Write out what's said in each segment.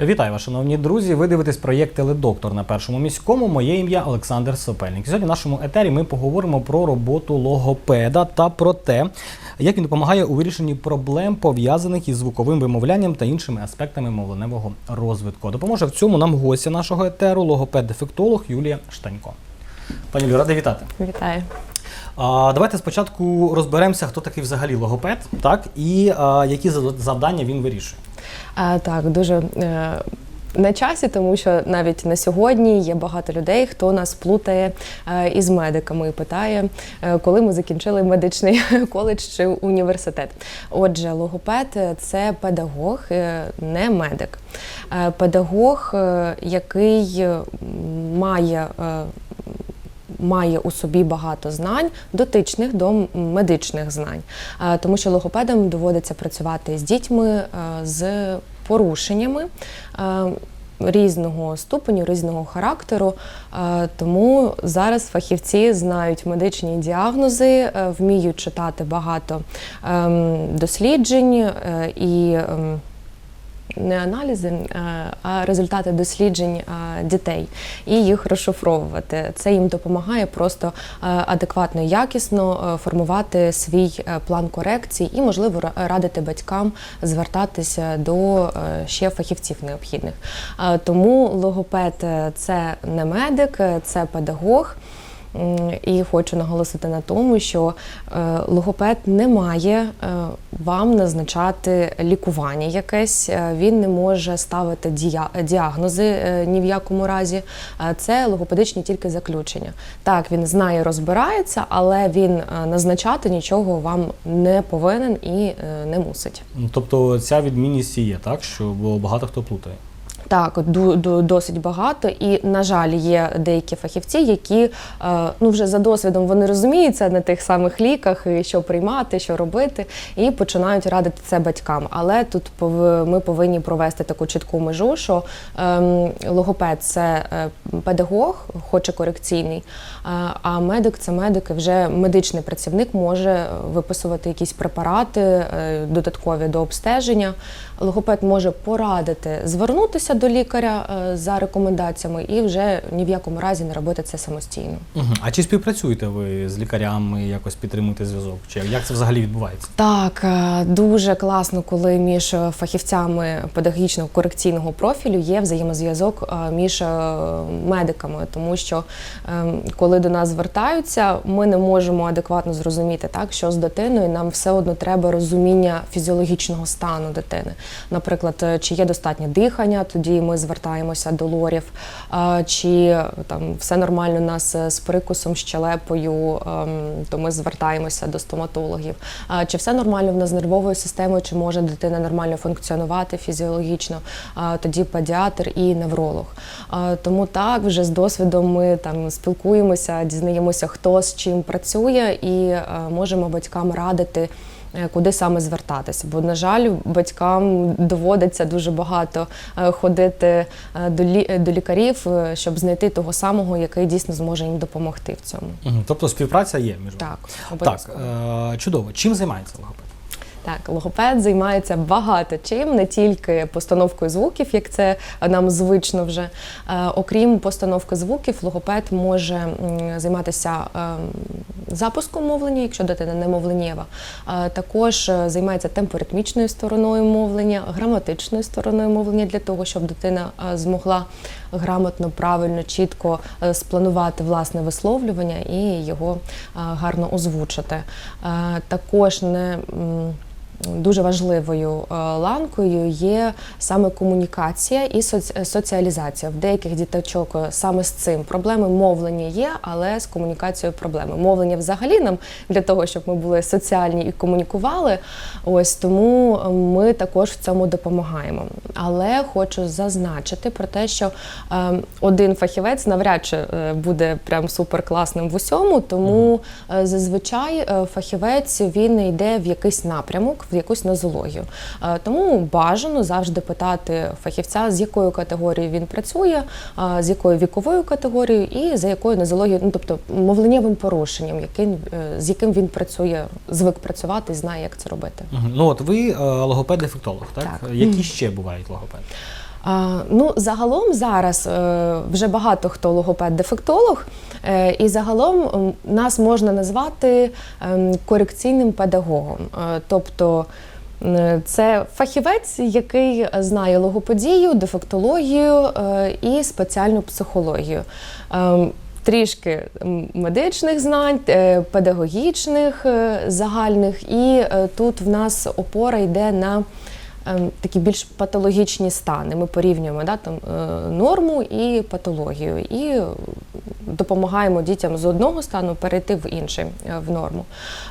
Вітаю вас, шановні друзі. Ви дивитесь проєкт Теледоктор на першому міському. Моє ім'я Олександр Сопельник. Сьогодні в нашому етері ми поговоримо про роботу логопеда та про те, як він допомагає у вирішенні проблем, пов'язаних із звуковим вимовлянням та іншими аспектами мовленевого розвитку. Допоможе в цьому нам гостя нашого етеру, логопед-дефектолог Юлія Штанько. Пані Юлі, радий вітати. Вітаю. А, давайте спочатку розберемося, хто такий взагалі логопед, так і а, які завдання він вирішує. А, так, дуже е, на часі, тому що навіть на сьогодні є багато людей, хто нас плутає е, із медиками і питає, е, коли ми закінчили медичний коледж чи університет. Отже, логопед е, це педагог, не медик. Педагог, який має. Має у собі багато знань, дотичних до медичних знань, Е, тому що логопедам доводиться працювати з дітьми е, з порушеннями е, різного ступеню, різного характеру. Тому зараз фахівці знають медичні діагнози, вміють читати багато ем, досліджень і. Не аналізи, е, а результати досліджень е, дітей і їх розшифровувати. Це їм допомагає просто е, адекватно якісно формувати свій план корекцій і, можливо, ра- радити батькам звертатися до ще фахівців необхідних. Тому логопед це не медик, це педагог. І хочу наголосити на тому, що е, логопед не має е, вам назначати лікування якесь, е, він не може ставити діагнози ні в якому разі. Це логопедичні тільки заключення. Так, він знає, розбирається, але він назначати нічого вам не повинен і не мусить. Ну, Тобто ця відмінність і є, так? Що бо багато хто плутає. Так, досить багато, і на жаль, є деякі фахівці, які е, ну вже за досвідом вони розуміються на тих самих ліках, і що приймати, що робити, і починають радити це батькам. Але тут ми повинні провести таку чітку межу, що ем, логопед це е, педагог, хоче корекційний, е, а медик це медик, і вже медичний працівник може виписувати якісь препарати додаткові до обстеження. Логопед може порадити звернутися до лікаря е, за рекомендаціями і вже ні в якому разі не робити це самостійно. Угу. А чи співпрацюєте ви з лікарями, якось підтримуєте зв'язок? Чи як це взагалі відбувається? Так, е, дуже класно, коли між фахівцями педагогічного корекційного профілю є взаємозв'язок е, між медиками, тому що коли до нас звертаються, ми не можемо адекватно зрозуміти, так що з дитиною нам все одно треба розуміння фізіологічного стану дитини. Наприклад, чи є достатнє дихання, тоді ми звертаємося до лорів, чи там все нормально у нас е, з прикусом, щелепою, ем, то ми звертаємося до стоматологів. Чи все нормально в нас з нервовою системою, чи може дитина нормально функціонувати фізіологічно? Тоді педіатр і невролог. Тому так, вже з досвідом ми там спілкуємося, дізнаємося, хто з чим працює, і е, можемо батькам радити. Е, Куди саме звертатися? Бо, на жаль, батькам доводиться дуже багато е, ходити е, до, лі- до лікарів, щоб знайти того самого, який дійсно зможе їм допомогти в цьому. Тобто співпраця є між вами? Так, Так, обов'язково. е- чудово. Чим займається логопед? Так, логопед займається багато чим, не тільки постановкою звуків, як це нам звично вже. Е, окрім постановки звуків, логопед може займатися е, запуском мовлення, якщо дитина не мовленєва. Е, також е, займається темпоритмічною стороною мовлення, граматичною стороною мовлення для того, щоб дитина змогла грамотно, правильно, чітко спланувати власне висловлювання і його гарно озвучити. Також не Дуже важливою е, ланкою є саме комунікація і соці- соціалізація. В деяких діточок е, саме з цим проблеми мовлення є, але з комунікацією проблеми. Мовлення взагалі нам для того, щоб ми були соціальні і комунікували. Ось тому е, ми також в цьому допомагаємо. Але хочу зазначити про те, що е, один фахівець навряд чи е, буде прям супер класним в усьому, тому е, зазвичай е, фахівець він йде в якийсь напрямок, в якусь нозологію. Е, Тому бажано завжди питати фахівця, з якою категорією він працює, е, з якою віковою категорією і за якою нозологією, ну тобто мовленнєвим порушенням, яким, е, з яким він працює, звик працювати і знає, як це робити. Ну от ви е, логопед-дефектолог, так? Так. Які ще бувають логопеди? Ну, загалом зараз вже багато хто логопед-дефектолог, і загалом нас можна назвати ем, корекційним педагогом. Е, тобто це фахівець, який знає логопедію, дефектологію е, і спеціальну психологію. Ем, Трішки медичних знань, е, педагогічних е, загальних, і е, тут в нас опора йде на ем, такі більш патологічні стани. Ми порівнюємо да, там, е, норму і патологію, і е, допомагаємо дітям з одного стану перейти в інший е, в норму.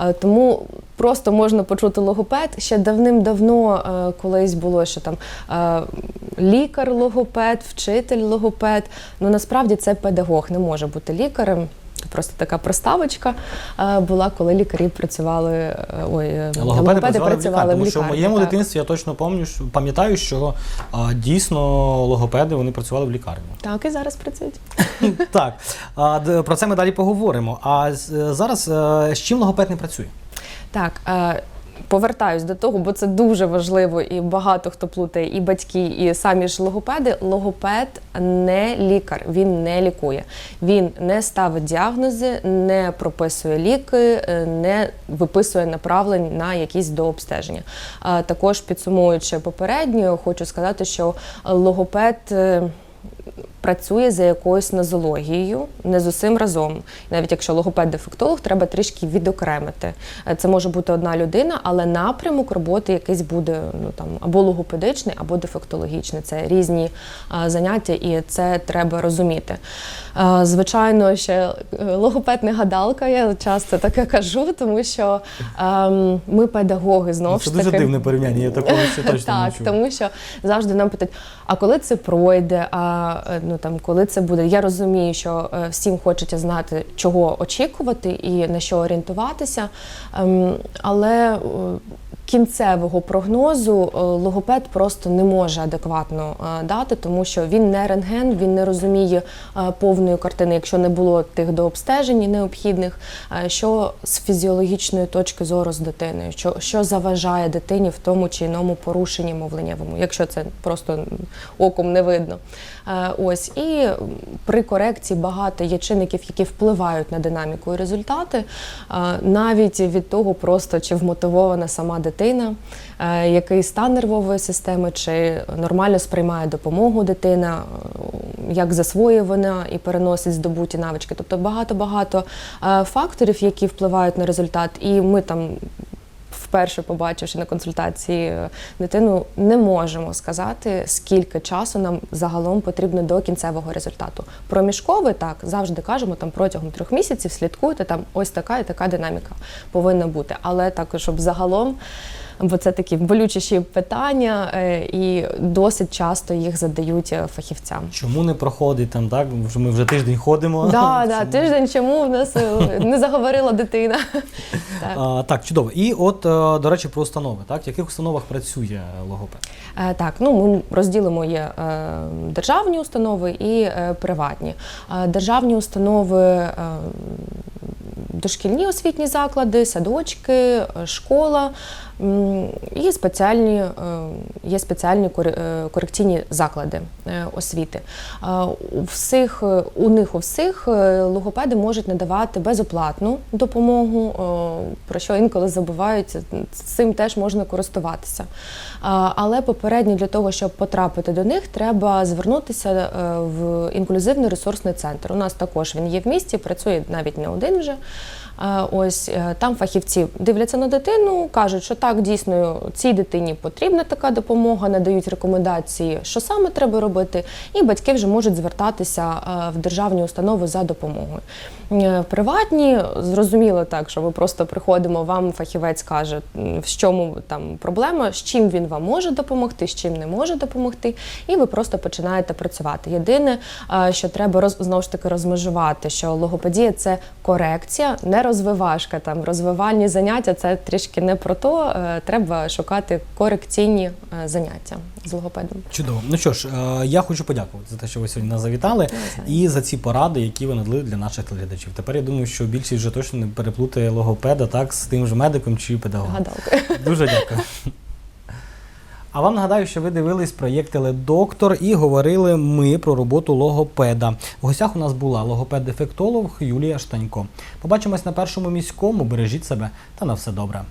Е, Тому просто можна почути логопед. Ще давним-давно е, колись було, що там лікар-логопед, вчитель-логопед. Ну насправді це педагог, не може бути лікарем. Просто така проставочка е, була, коли лікарі працювали. е, Ой, е, Логопеди, працювали, в лікарні, тому що в моєму так. дитинстві я точно пам'ятаю, що, а, дійсно логопеди вони працювали в лікарні. Так, і зараз працюють. так, а, про це ми далі поговоримо. А зараз з чим логопед не працює? Так, повертаюсь до того, бо це дуже важливо, і багато хто плутає, і батьки, і самі ж логопеди. Логопед не лікар, він не лікує. Він не ставить діагнози, не прописує ліки, е, не виписує направлень на якісь дообстеження. Е, Також підсумуючи попередньо, хочу сказати, що логопед. Е, Працює за якоюсь нозологією, не з усім разом. Навіть якщо логопед-дефектолог, треба трішки відокремити. Е, Це може бути одна людина, але напрямок роботи якийсь буде ну там або логопедичний, або дефектологічний. Це різні а, заняття, і це треба розуміти. Е, Звичайно, ще е, логопед не гадалка, я часто таке кажу, тому що ем, ми педагоги знову Ну, це ж дуже таки. дивне порівняння, я такого ще точно не Так, тому що завжди нам питають, а коли це пройде, а е, ну там коли це буде. Я розумію, що е, всім хочеться знати, чого очікувати і на що орієнтуватися. Ем, Але е, кінцевого прогнозу е, логопед просто не може адекватно е, дати, тому що він не рентген, він не розуміє е, повної картини, якщо не було тих дообстежень необхідних, що з фізіологічної точки зору з дитиною, що, що заважає дитині в тому чи іному порушенні мовленнєвому, якщо це просто оком не видно. Ось і при корекції багато є чинників, які впливають на динаміку і результати, навіть від того, просто чи вмотивована сама дитина, е, який стан нервової системи, чи нормально сприймає допомогу дитина, е, як засвоює вона і переносить здобуті навички. Тобто багато-багато е, факторів, які впливають на результат, і ми там. Вперше побачивши на консультації е, дитину, не можемо сказати, скільки часу нам загалом потрібно до кінцевого результату. Проміжкове так завжди кажемо, там протягом трьох місяців слідкуйте, там ось така і така динаміка повинна бути. Але також, щоб загалом, бо це такі болючіші питання, е, і досить часто їх задають е, фахівцям. Чому не проходить там, так? Ми вже тиждень ходимо. Да, да, тиждень чому в нас е, не заговорила дитина. Так. А, так, чудово. І от, до речі, про установи. Так? В яких установах працює логопед? Так, ну ми розділимо є державні установи і приватні. Державні установи. Е, Дошкільні освітні заклади, садочки, е, школа і спеціальні, е, є спеціальні коре- е, корекційні заклади е, освіти. Е, У всіх, е, у них у всіх е, логопеди можуть надавати безоплатну допомогу, е, про що інколи забувають, цим теж можна користуватися. Але попередньо для того, щоб потрапити до них, треба звернутися е, в інклюзивний ресурсний центр. У нас також він є в місті, працює навіть не один вже. А, Ось е, там фахівці дивляться на дитину, кажуть, що так дійсно цій дитині потрібна така допомога, надають рекомендації, що саме треба робити, і батьки вже можуть звертатися е, в державні установи за допомогою. Е, Приватні зрозуміло так, що ви просто приходимо, вам фахівець каже, в чому там проблема, з чим він вам може допомогти, з чим не може допомогти, і ви просто починаєте працювати. Єдине, е, що треба роз, знову ж таки розмежувати, що логопедія це корекція, не розвивашка. Там розвивальні заняття це трішки не про то. е, Треба шукати корекційні е, заняття з логопедом. Чудово. Ну що ж, е, я хочу подякувати за те, що ви сьогодні нас завітали, і за ці поради, які ви надали для наших телеглядачів. Тепер я думаю, що більшість вже точно не переплутає логопеда так з тим же медиком чи педагогом. Гадалки. Дуже дякую. А вам нагадаю, що ви дивились проєкт Теледоктор і говорили ми про роботу логопеда. В гостях у нас була логопед-дефектолог Юлія Штанько. Побачимось на першому міському. Бережіть себе та на все добре.